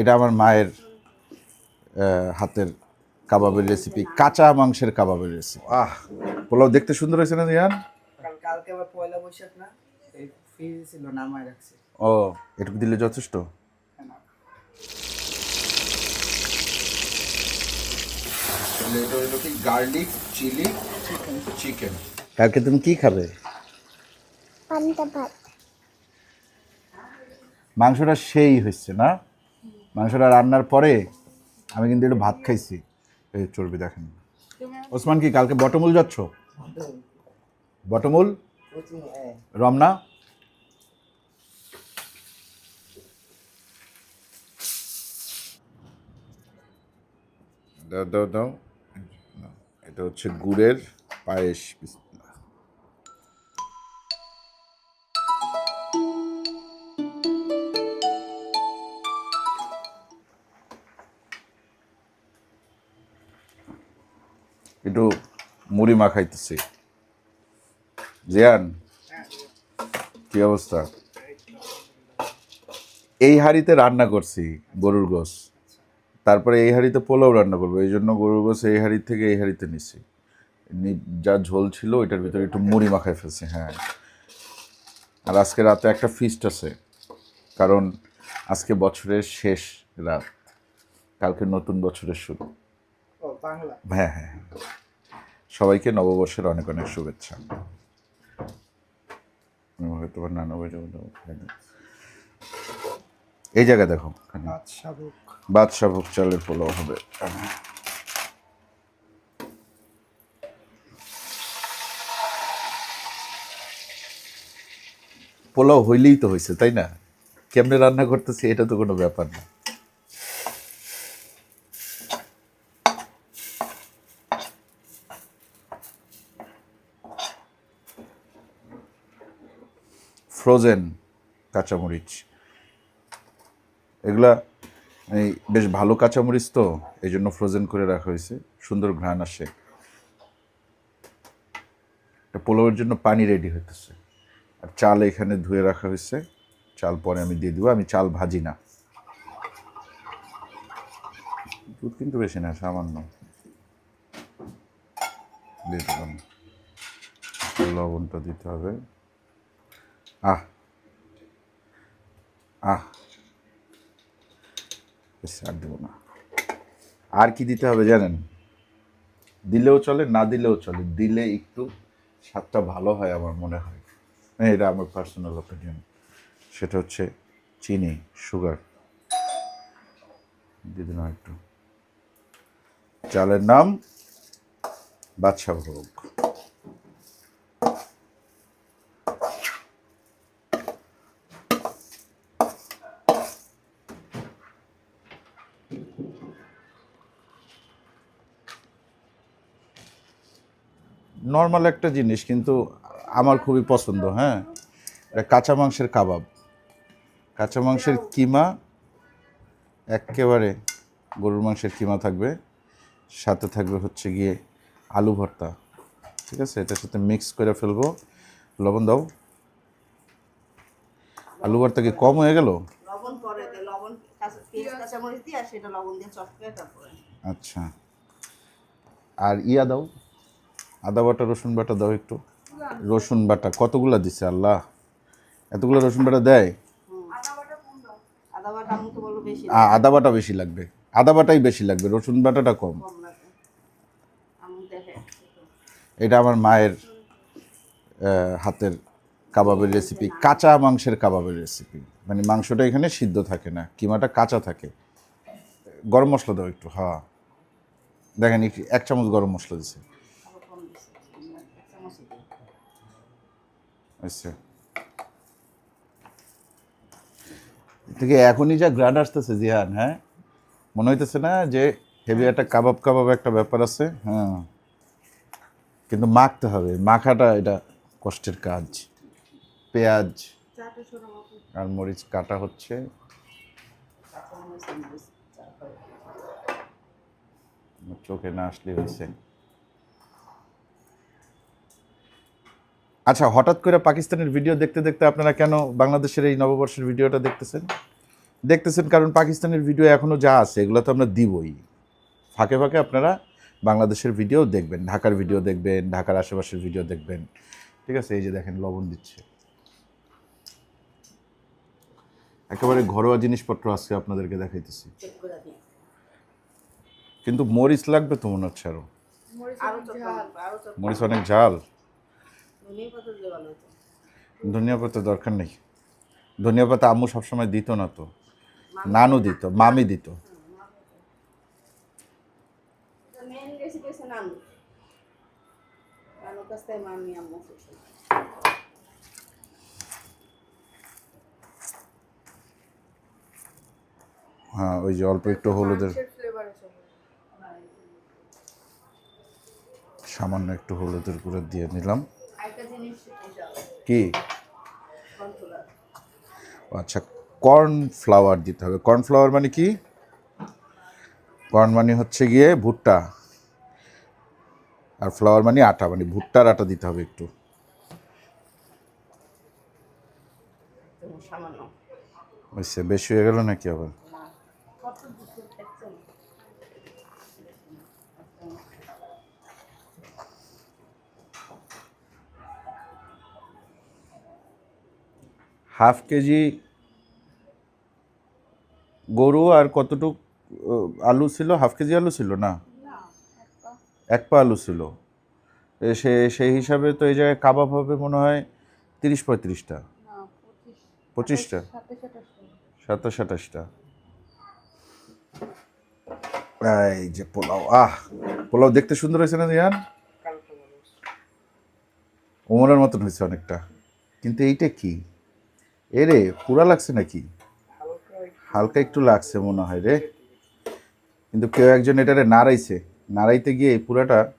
এটা আমার মায়ের হাতের কাবাবের রেসিপি কাঁচা মাংসের কাবাবের রেসিপি আহ পোলাও দেখতে সুন্দর হয়েছে না রিয়ান কালকে আবার পয়লা বৈশাখ না এই ছিল নামায় রাখছি। ও এটুকু দিলে যথেষ্ট? এটা হলো কি গার্লিক চিলি চিকেন কালকে তুমি কি খাবে? পান্তা ভাত। মাংসটা সেই হচ্ছে না? মাংসটা রান্নার পরে আমি কিন্তু একটু ভাত খাইছি। এই চর্বি দেখেন। ওসমান কি কালকে বটমূল যাচ্ছ? বটমূল? রমনা? দাও দাও দাও। এটা হচ্ছে গুড়ের পায়েস একটু মুড়ি মাখাইতেছি জিয়ান কি অবস্থা? এই হাঁড়িতে রান্না করছি গরুর গোস তারপরে এই হাঁড়িতে পোলাও রান্না করব এই জন্য গরুর গোস এই হাঁড়ি থেকে এই হাঁড়িতে নিছি। যা ঝোল ছিল ওইটার ভিতরে একটু মুড়ি মাখাই ফেলছি হ্যাঁ। আর আজকে রাতে একটা ফিস্ট আছে কারণ আজকে বছরের শেষ রাত কালকে নতুন বছরের শুরু। হ্যাঁ হ্যাঁ হ্যাঁ। সবাইকে নববর্ষের অনেক অনেক শুভেচ্ছা। হয়তো না। এই জায়গা দেখো বাদশাহ ভোগ। চালের পোলাও হবে পোলাও হইলেই তো হয়েছে তাই না? কেমনে রান্না করতেছি এটা তো কোনো ব্যাপার না। ফ্রোজেন কাঁচামরিচ। এগুলা, এই বেশ ভালো কাঁচামরিচ তো, এই জন্য ফ্রোজেন করে রাখা হয়েছে। সুন্দর ঘ্রাণ আসে। পোলাওয়ের জন্য পানি রেডি হইতেছে। আর চাল এখানে ধুয়ে রাখা হয়েছে। চাল পরে আমি দিয়ে দিব। আমি চাল ভাজি না। দুধ কিন্তু বেশি না, সামান্য। দিয়ে দিলাম। লবণটা দিতে হবে। আহ আহ আর দেবো না। আর কি দিতে হবে জানেন? দিলেও চলে না দিলেও চলে। দিলে একটু স্বাদটা ভালো হয় আমার মনে হয়। হ্যাঁ, এটা আমার পার্সোনাল অপিনিয়ন সেটা হচ্ছে চিনি সুগার দিয়ে দিলাম একটু। চালের নাম বাদশাহ ভোগ। নর্মাল একটা জিনিস কিন্তু আমার খুবই পছন্দ হ্যাঁ? এটা কাঁচা মাংসের কাবাব। কাঁচা মাংসের কিমা একেবারে গরুর মাংসের কিমা থাকবে। সাথে থাকবে হচ্ছে গিয়ে আলু ভর্তা ঠিক আছে? এটার সাথে মিক্স করে ফেলব। লবণ দাও। আলু ভর্তা কি কম হয়ে গেল? আচ্ছা। আর ইয়া দাও। আদা বাটা রসুন বাটা দাও একটু। রসুন বাটা কতগুলা দিছে আল্লাহ? এতগুলো রসুন বাটা দেয়? আদা বাটা বেশি লাগবে। আদা বাটাই বেশি লাগবে রসুন বাটাটা কম। এটা আমার মায়ের হাতের কাবাবের রেসিপি কাঁচা মাংসের কাবাবের রেসিপি মানে মাংসটা এখানে সিদ্ধ থাকে না কিমাটা কাঁচা থাকে। গরম মশলা দাও একটু হ্যাঁ দেখেন একটু এক চামচ গরম মশলা দিছে আরও কম দিছে এক চামচই দিই। আচ্ছা থেকে এখনই যা গ্রান্ড আসতেছে, জিহান হ্যাঁ? মনে হইতেছে না যে হেভি একটা কাবাব কাবাব একটা ব্যাপার আছে? হ্যাঁ। কিন্তু মাখতে হবে। মাখাটা এটা কষ্টের কাজ। পেঁয়াজ আর মরিচ কাটা হচ্ছে। চোখে না আসলে হয়েছে। আচ্ছা হঠাৎ করে পাকিস্তানের ভিডিও দেখতে দেখতে আপনারা কেন বাংলাদেশের এই নববর্ষের ভিডিওটা দেখতেছেন? দেখতেছেন কারণ পাকিস্তানের ভিডিও এখনও যা আছে এগুলো তো আমরা দিবই। ফাঁকে ফাঁকে আপনারা বাংলাদেশের ভিডিও দেখবেন ঢাকার ভিডিও দেখবেন ঢাকার আশেপাশের ভিডিও দেখবেন। ঠিক আছে এই যে দেখেন লবণ দিচ্ছে। একেবারে ঘরোয়া জিনিসপত্র আজকে আপনাদেরকে দেখাইতেছি। কিন্তু মরিচ লাগবে তো মনে হচ্ছে আরও? আরও চটকা লাগবে আরও চটকা মরিচ অনেক ঝাল? ধনিয়া পাতা দরকার নেই। ধনিয়া পাতা আম্মু সবসময় দিত না তো। নানু দিত মামি দিত। রেসিপি আছে নানু। নানুর কাছ থেকে মামি আম্মু শিখছে। হ্যাঁ ওই যে অল্প একটু হলুদের সামান্য একটু হলুদের গুঁড়ো দিয়ে নিলাম। কি? আচ্ছা কর্ন ফ্লাওয়ার দিতে হবে। কর্ন ফ্লাওয়ার মানে কি? কর্ন মানে হচ্ছে গিয়ে ভুট্টা। আর ফ্লাওয়ার মানে আটা মানে ভুট্টার আটা দিতে হবে একটু। বেশি হয়ে গেল নাকি আবার? হাফ কেজি গরু আর কতটুক আলু ছিল? হাফ কেজি আলু ছিল না? এক পা আলু ছিল। সে সেই হিসাবে তো এই জায়গায় কাবাব হবে মনে হয় তিরিশ পঁয়ত্রিশটা। পঁচিশটা? সাতাশ আঠাশটা। এই যে পোলাও আহ পোলাও দেখতে সুন্দর হয়েছে না জিয়ান? ওমরের মতন হয়েছে অনেকটা। কিন্তু এইটা কি? এরে পুরা লাগছে নাকি? হালকা একটু লাগছে মনে হয় রে। কিন্তু কেউ একজন এটারে নাড়াইছে। নাড়াইতে গিয়ে এই পুরাটা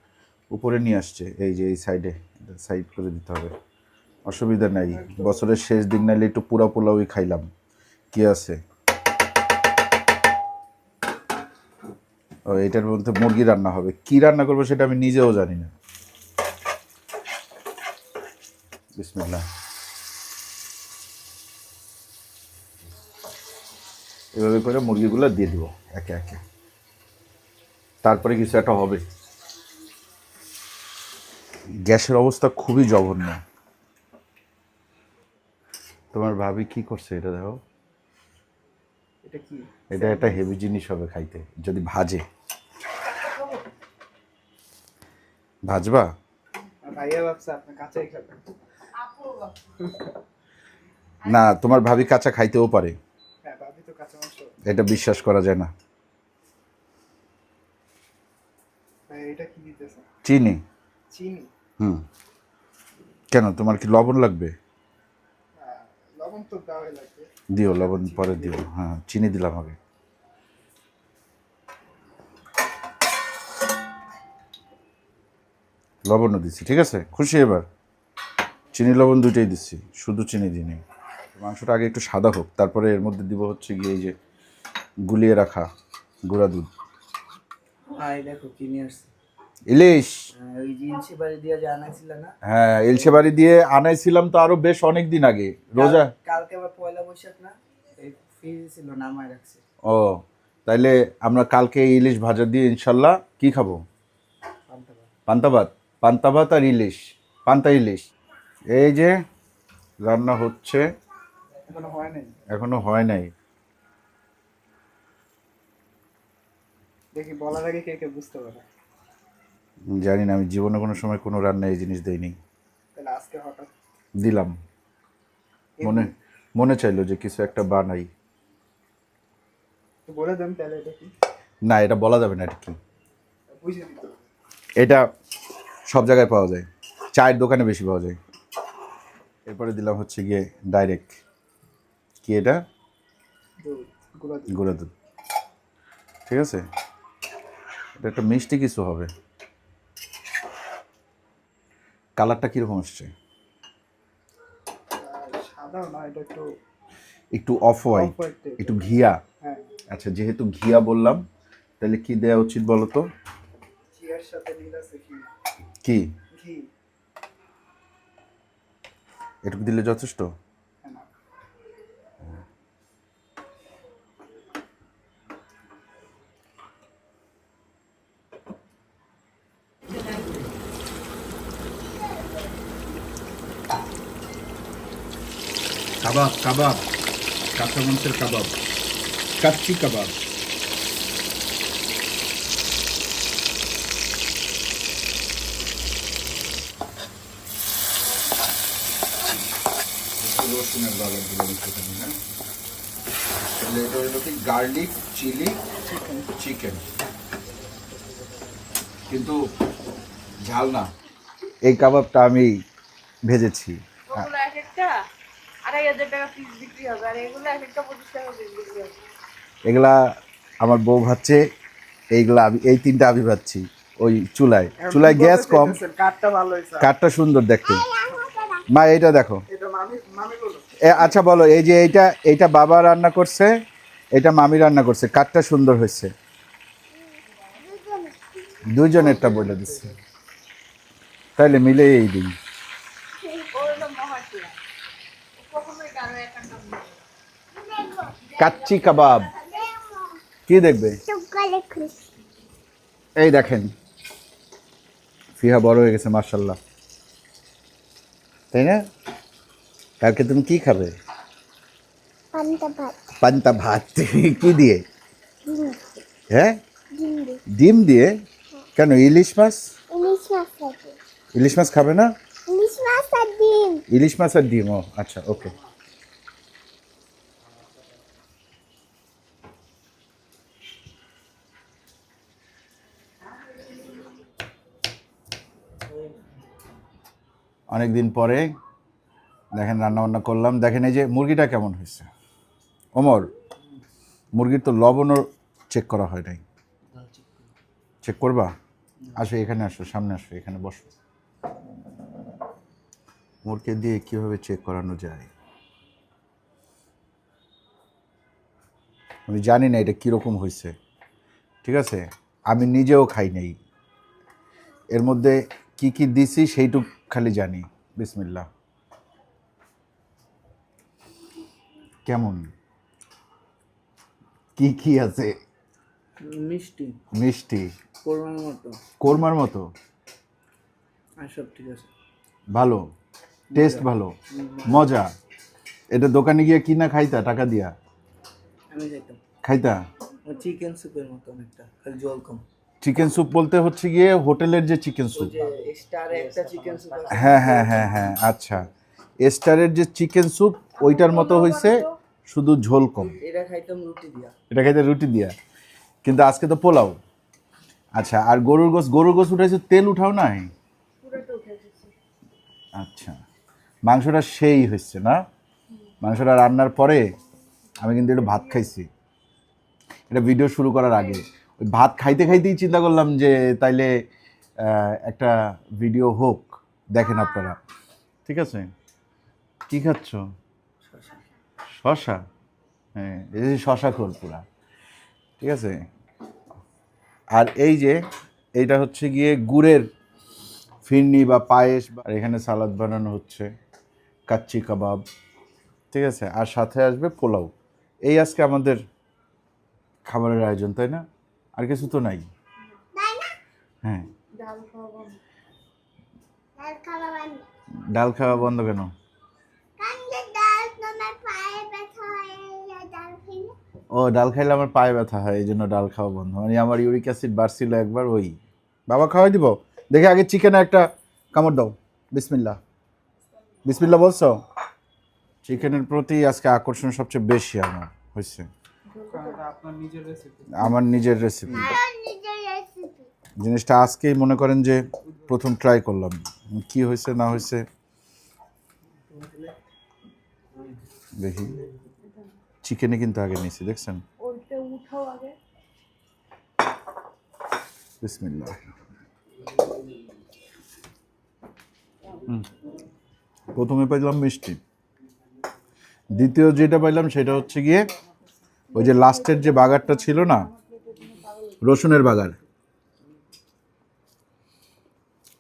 উপরে নিয়ে আসছে। এই যে, এই সাইডে সাইড করে দিতে হবে। অসুবিধা নাই। বছরের শেষ দিন নাইলে একটু পুরা পোলাওই খাইলাম। কি আছে? ও, এটার মধ্যে মুরগি রান্না হবে। কি রান্না করব সেটা আমি নিজেও জানি না। বিসমিল্লাহ। এভাবে করে মুরগিগুলো দিয়ে দিব একে একে। তারপরে কিছু একটা হবে। গ্যাসের অবস্থা খুবই জঘন্য। তোমার ভাবি কি করছে এটা দেখো? এটা একটা হেভি জিনিস হবে খাইতে যদি ভাজে। ভাজবা? না তোমার ভাবি কাঁচা খাইতেও পারে হ্যাঁ ভাবি তো কাঁচা মাংস এটা বিশ্বাস করা যায় না। চিনি। চিনি? হুম। কেন তোমার কি লবণ লাগবে? হ্যাঁ, লবণ তো লাগবে। দিও লবণ পরে দিও। হ্যাঁ চিনি দিলাম আগে। লবণও দিচ্ছি ঠিক আছে? খুশি এবার? চিনি লবণ দুইটাই দিচ্ছি শুধু চিনি দিইনি। মাংসটা আগে একটু সাদা হোক তারপরে এর মধ্যে দিব হচ্ছে গিয়ে এই যে গুলিয়ে রাখা গুঁড়া দুধ। এই দেখো কি নিয়ে আসছে। ইলিশ! হ্যাঁ, বাড়ি দিয়ে যে হ্যাঁ দিয়ে আনাইছিলাম তো আরও বেশ অনেক দিন আগে। রোজা কালকে আবার পয়লা বৈশাখ না? ছিল নামায় রাখছে। ও তাইলে আমরা কালকে ইলিশ ভাজা দিয়ে ইনশাল্লাহ কি খাব। পান্তা ভাত। পান্তা ভাত আর ইলিশ। পান্তা ইলিশ। এই যে রান্না হচ্ছে। এখনও হয় নাই? এখনও হয় নাই। দেখি বলার আগে কে কে বুঝতে পারে। জানি না আমি জীবনে কোনো সময় কোনো রান্না এই জিনিস দেইনি। তাহলে আজকে হঠাৎ। দিলাম। মনে মনে চাইলো যে কিছু একটা বানাই। তো বলে দেন তাহলে এটা কি? না এটা বলা যাবে না এটা কি? এটা সব জায়গায় পাওয়া যায়। চায়ের দোকানে বেশি পাওয়া যায়। এরপরে দিলাম হচ্ছে গিয়ে ডাইরেক্ট কি এটা? গুঁড়া দুধ। ঠিক আছে? এটা একটা মিষ্টি কিছু হবে। কালারটা কীরকম আসছে? একটু অফ হোয়াইট একটু ঘিয়া। হ্যাঁ। আচ্ছা যেহেতু ঘিয়া বললাম তাহলে কি দেওয়া উচিত বলো তো কি? এটুকু দিলে যথেষ্ট? কাবাব কাবাব। কাঁচা মাংসের কাবাব। কাচ্চি কাবাব। রসুনের তাহলে এটা হলো কি গার্লিক চিলি চিকেন। কিন্তু ঝাল না। এই কাবাবটা আমি ভেজেছি ওগুলো এক একটা আড়াই হাজার টাকা পিস বিক্রি হবে আর এগুলো আমার বউ ভাবছে এইগুলা আমি এই তিনটা আমি ভাবছি ওই চুলায়। চুলায় গ্যাস কম। কাঠটা সুন্দর দেখতে। মা এইটা দেখো। আচ্ছা বলো এই যে এইটা এইটা বাবা রান্না করছে এটা মামি রান্না করছে কাঠটা সুন্দর হয়েছে। দুজনেরটা বলে দিচ্ছে। তাইলে মিলে এই দিন ও হলো মহাশিয়া কখনোই কারও একার নাম নেই কাচ্চি কাবাব। কি দেখবে? এই দেখেন। ফিহা বড় হয়ে গেছে মার্শাল্লাহ তাই না? কালকে তুমি কি খাবে? পান্তা ভাত। কি দিয়ে? হ্যাঁ? ডিম দিয়ে। কেন ইলিশ মাছ? ইলিশ মাছ ইলিশ মাছ খাবে না? ইলিশ মাছ আর ডিম। ইলিশ মাছ আর ডিম ও আচ্ছা ওকে। অনেক দিন পরে দেখেন রান্না বান্না করলাম। দেখেন এই যে মুরগিটা কেমন হয়েছে? ওমর, মুরগির তো লবণও চেক করা হয় নাই। চেক করবা? আসো এখানে আসো, সামনে আসো, এখানে বসো। মুরগি দিয়ে কীভাবে চেক করানো যায়? আমি জানি না এটা কীরকম হয়েছে। ঠিক আছে? আমি নিজেও খাই নাই। এর মধ্যে কি কি দিছি সেইটুক খালি জানি। বিসমিল্লা কেমন? কি কি আছে? মিষ্টি। মিষ্টি। কোরবান মতো। কোরমার মতো? আর সব ঠিক আছে। ভালো। টেস্ট ভালো। মজা। এটা দোকানে গিয়ে কিনা খাইতা টাকা দিয়া? আমি যাইতাম খাইতা? চিকেন স্যুপের মতো অনেকটা খালি জল কম। চিকেন স্যুপ বলতে হচ্ছে গিয়ে হোটেলের যে চিকেন স্যুপ যে স্টারে একটা চিকেন স্যুপ আছে। হ্যাঁ হ্যাঁ হ্যাঁ হ্যাঁ আচ্ছা। স্টারের যে চিকেন স্যুপ ওইটার মতো হয়েছে শুধু ঝোল কম। এটা খাইতাম রুটি দিয়া। এটা খাইতে রুটি দিয়া। কিন্তু আজকে তো পোলাও। আচ্ছা আর গরুর গোস গরুর গোস উঠাইছে তেল উঠাও নাই? আচ্ছা মাংসটা সেই হয়েছে না? মাংসটা রান্নার পরে আমি কিন্তু একটু ভাত খাইছি। এটা ভিডিও শুরু করার আগে। ভাত খাইতে খাইতেই চিন্তা করলাম যে তাইলে একটা ভিডিও হোক, দেখেন আপনারা। ঠিক আছে? কি খাচ্ছ? শশা হ্যাঁ এই যে শশা খোল পুরা। ঠিক আছে? আর এই যে, এইটা হচ্ছে গিয়ে গুড়ের ফিরনি বা পায়েস বা- এখানে সালাদ বানানো হচ্ছে, কাচ্চি কাবাব। ঠিক আছে? আর সাথে আসবে পোলাও। এই আজকে আমাদের খাবারের আয়োজন, তাই না? আর কিছু তো নাই। হ্যাঁ। ডাল খাওয়া বন্ধ। কেন? ও ডাল খাইলে আমার পায়ে ব্যথা হয় এই জন্য ডাল খাওয়া বন্ধ। মানে আমার ইউরিক অ্যাসিড বাড়ছিল একবার ওই। বাবা খাওয়াই দিব? দেখে আগে চিকেনে একটা কামড় দাও। বিসমিল্লা বিসমিল্লা বলছো? চিকেনের প্রতি আজকে আকর্ষণ সবচেয়ে বেশি আমার হয়েছে আমার নিজের রেসিপি আর নিজের রেসিপি জিনিসটা আজকেই মনে করেন যে প্রথম ট্রাই করলাম। কি হয়েছে না হয়েছে? দেখি। চিকেনে কিন্তু আগে নিয়েছি দেখছেন? বিসমিল্লাহ। প্রথমে পাইলাম মিষ্টি। দ্বিতীয় যেটা পাইলাম সেটা হচ্ছে গিয়ে ওই যে লাস্টের যে বাগারটা ছিল না, রসুনের বাগার।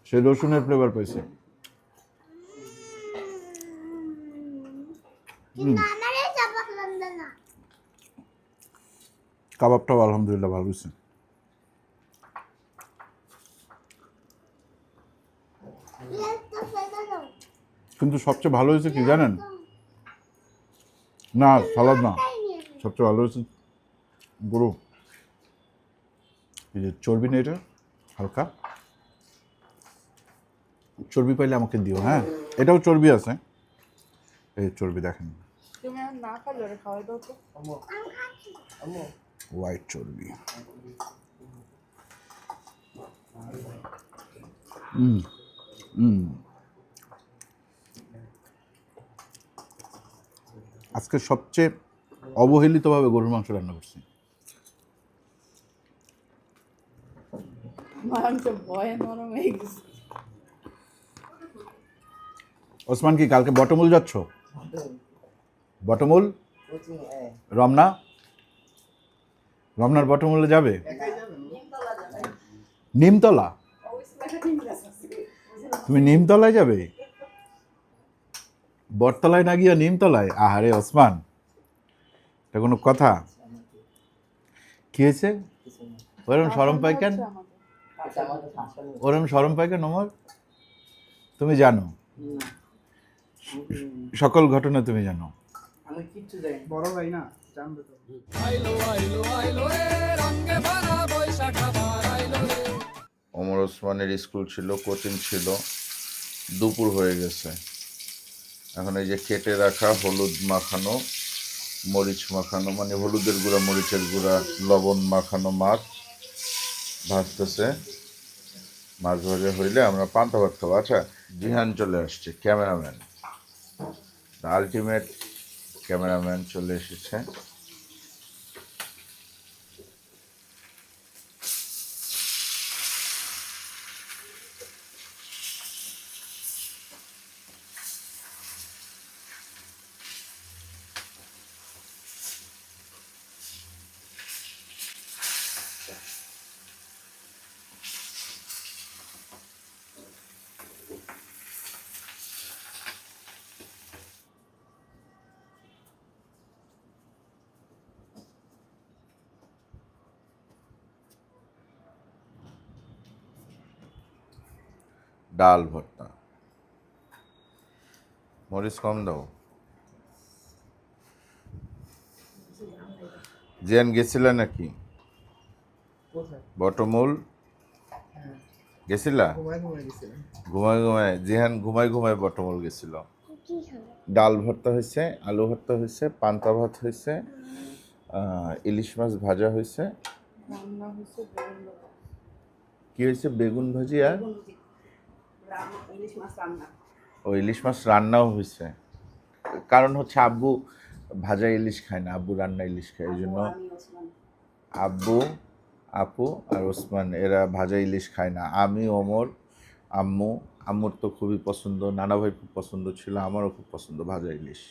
সে রসুনের ফ্লেভার না কাবাবটাও আলহামদুলিল্লাহ ভালো হয়েছে কিন্তু সবচেয়ে ভালো হয়েছে কি জানেন? না, সালাদ না। সবচেয়ে ভালো হচ্ছে গরু এই যে চর্বি নেই এটা হালকা। চর্বি পাইলে আমাকে দিও হ্যাঁ? এটাও চর্বি আছে। এই চর্বি দেখেন। হোয়াইট চর্বি। হুম হুম আজকে সবচেয়ে অবহেলিতভাবে গরুর মাংস রান্না করছি। ওসমান কি কালকে বটমূল যাচ্ছ? বটমূল? রমনা? রমনার বটমূলে যাবে? নিমতলা? তুমি নিমতলায় যাবে? বটতলায় না গিয়ে নিমতলায়? আহারে ওসমান। এটা কোনো কথা? কি হয়েছে? ওরম সরম পাই কেন। আচ্ছা ওরম সরম পাই কেন ওমর তুমি জানো? সকল ঘটনা তুমি জানো। আমি কিচ্ছু জানি বড় ভাই না জানবে তো। ওমর ওসমানের স্কুল ছিল কোচিং ছিল দুপুর হয়ে গেছে। এখন এই যে কেটে রাখা হলুদ মাখানো মরিচ মাখানো মানে হলুদের গুঁড়া, মরিচের গুঁড়া, লবণ মাখানো মাছ ভাজতেছে। মাছ ভাজা হইলে আমরা পান্তা ভাত খাব। আচ্ছা জিহান চলে আসছে, ক্যামেরাম্যান। আলটিমেট ক্যামেরাম্যান চলে এসেছে। ডাল ভর্তা। মরিচ কম দাও। জেন গেছিলা নাকি? বটমূল? হ্যাঁ। গেছিলা? ঘুমাই ঘুমাই গেছিলাম। ঘুমায় ঘুমায় জেহান ঘুমায় ঘুমায় বটমূল গেছিল। ডাল ভর্তা হয়েছে আলু ভর্তা হয়েছে পান্তা ভাত হয়েছে ইলিশ মাছ ভাজা হয়েছে। কি হয়েছে? বেগুন ভাজি আর বেগুন ভাজি। রান্না ইলিশ মাছ রান্না ও ইলিশ মাছ রান্নাও হয়েছে কারণ হচ্ছে আব্বু ভাজা ইলিশ খায় না আব্বু রান্না ইলিশ খায় এই জন্য আব্বু আপু আর ওসমান এরা ভাজা ইলিশ খায় না। আমি ওমর আম্মু আম্মুর তো খুবই পছন্দ নানা ভাই খুব পছন্দ ছিল আমারও খুব পছন্দ ভাজা ইলিশ।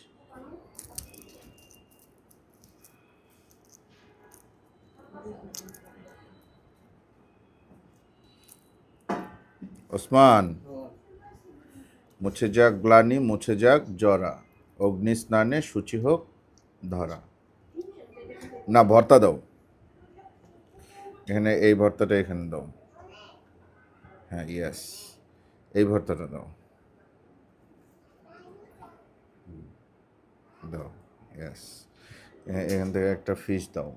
ওসমান মুছে যাক গ্লানি মুছে যাক জরা। অগ্নি স্নানে সূচি হোক ধরা। না ভর্তা দাও। এখানে এই ভর্তাটা এখানে দাও। হ্যাঁ ইয়েস এই ভর্তাটা দাও। দাও ইয়েস এখান থেকে একটা ফিশ দাও।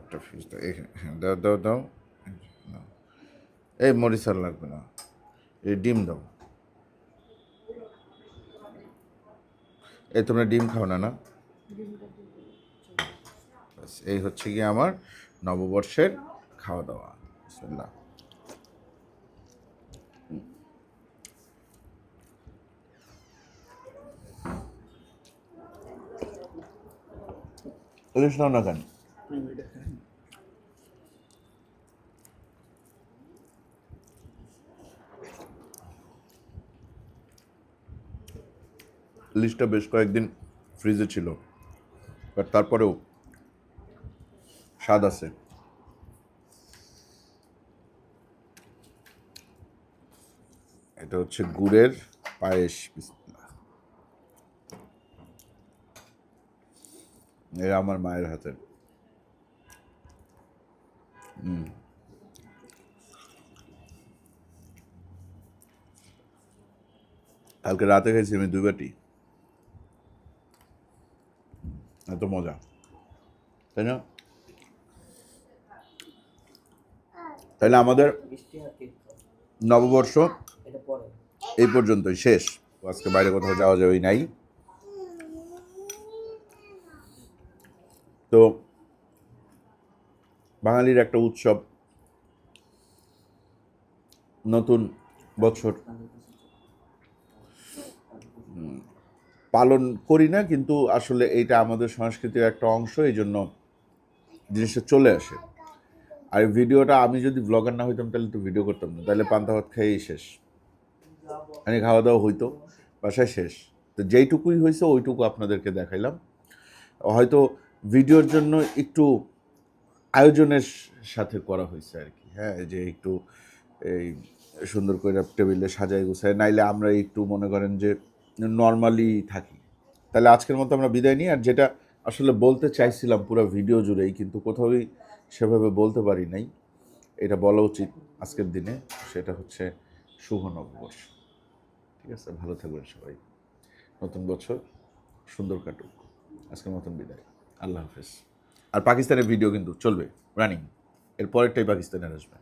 একটা ফিশ দাও। এখানে হ্যাঁ, দাও দাও দাও। এই মরিচ আর লাগবে না। এই ডিম দাও। এই তোমরা ডিম খাও না না? এই হচ্ছে গিয়ে আমার নববর্ষের খাওয়া দাওয়া বিসমিল্লাহ। ইলিশ না কেন আমি এটা খাই না। ইলিশটা বেশ কয়েকদিন ফ্রিজে ছিল। বাট তারপরেও স্বাদ আছে। এটা হচ্ছে গুড়ের পায়েস। এটা আমার মায়ের হাতের। হুম। কালকে রাতে খেয়েছি আমি দুই বাটি। এত মজা। তাই না? তাহলে আমাদের। নববর্ষ এই পর্যন্তই, শেষ। আজকে বাইরে কোথাও যাওয়া যাবেই নাই। তো বাঙালির একটা উৎসব, নতুন বছর। পালন করি না, কিন্তু আসলে এইটা আমাদের সংস্কৃতির একটা অংশ এই জন্য জিনিসটা চলে আসে। আর ভিডিওটা আমি যদি ব্লগার না হইতাম, তাহলে তো ভিডিও করতাম না। তাহলে পান্তা ভাত খেয়েই শেষ। মানে খাওয়া দাওয়া হইতো, বাসায় শেষ। তো যেইটুকুই হয়েছে ওইটুকু আপনাদেরকে দেখাইলাম। হয়তো ভিডিওর জন্য একটু আয়োজনের সাথে করা হয়েছে আর কি। হ্যাঁ যে একটু এই সুন্দর করে টেবিলে সাজাই গুছায়, নাইলে আমরা একটু মনে করেন যে নর্মালি থাকি। তাহলে আজকের মতো আমরা বিদায় নিই, আর যেটা আসলে বলতে চাইছিলাম পুরো ভিডিও জুড়েই, কিন্তু কোথাওই সেভাবে বলতে পারি নাই, এটা বলা উচিত আজকের দিনে, সেটা হচ্ছে শুভ নববর্ষ ঠিক আছে, ভালো থাকবেন সবাই। নতুন বছর সুন্দর কাটুক। আজকের মতন বিদায়। আল্লাহ হাফেজ। আর পাকিস্তানের ভিডিও কিন্তু চলবে রানিং এর পরেরটাই পাকিস্তানের আসবে।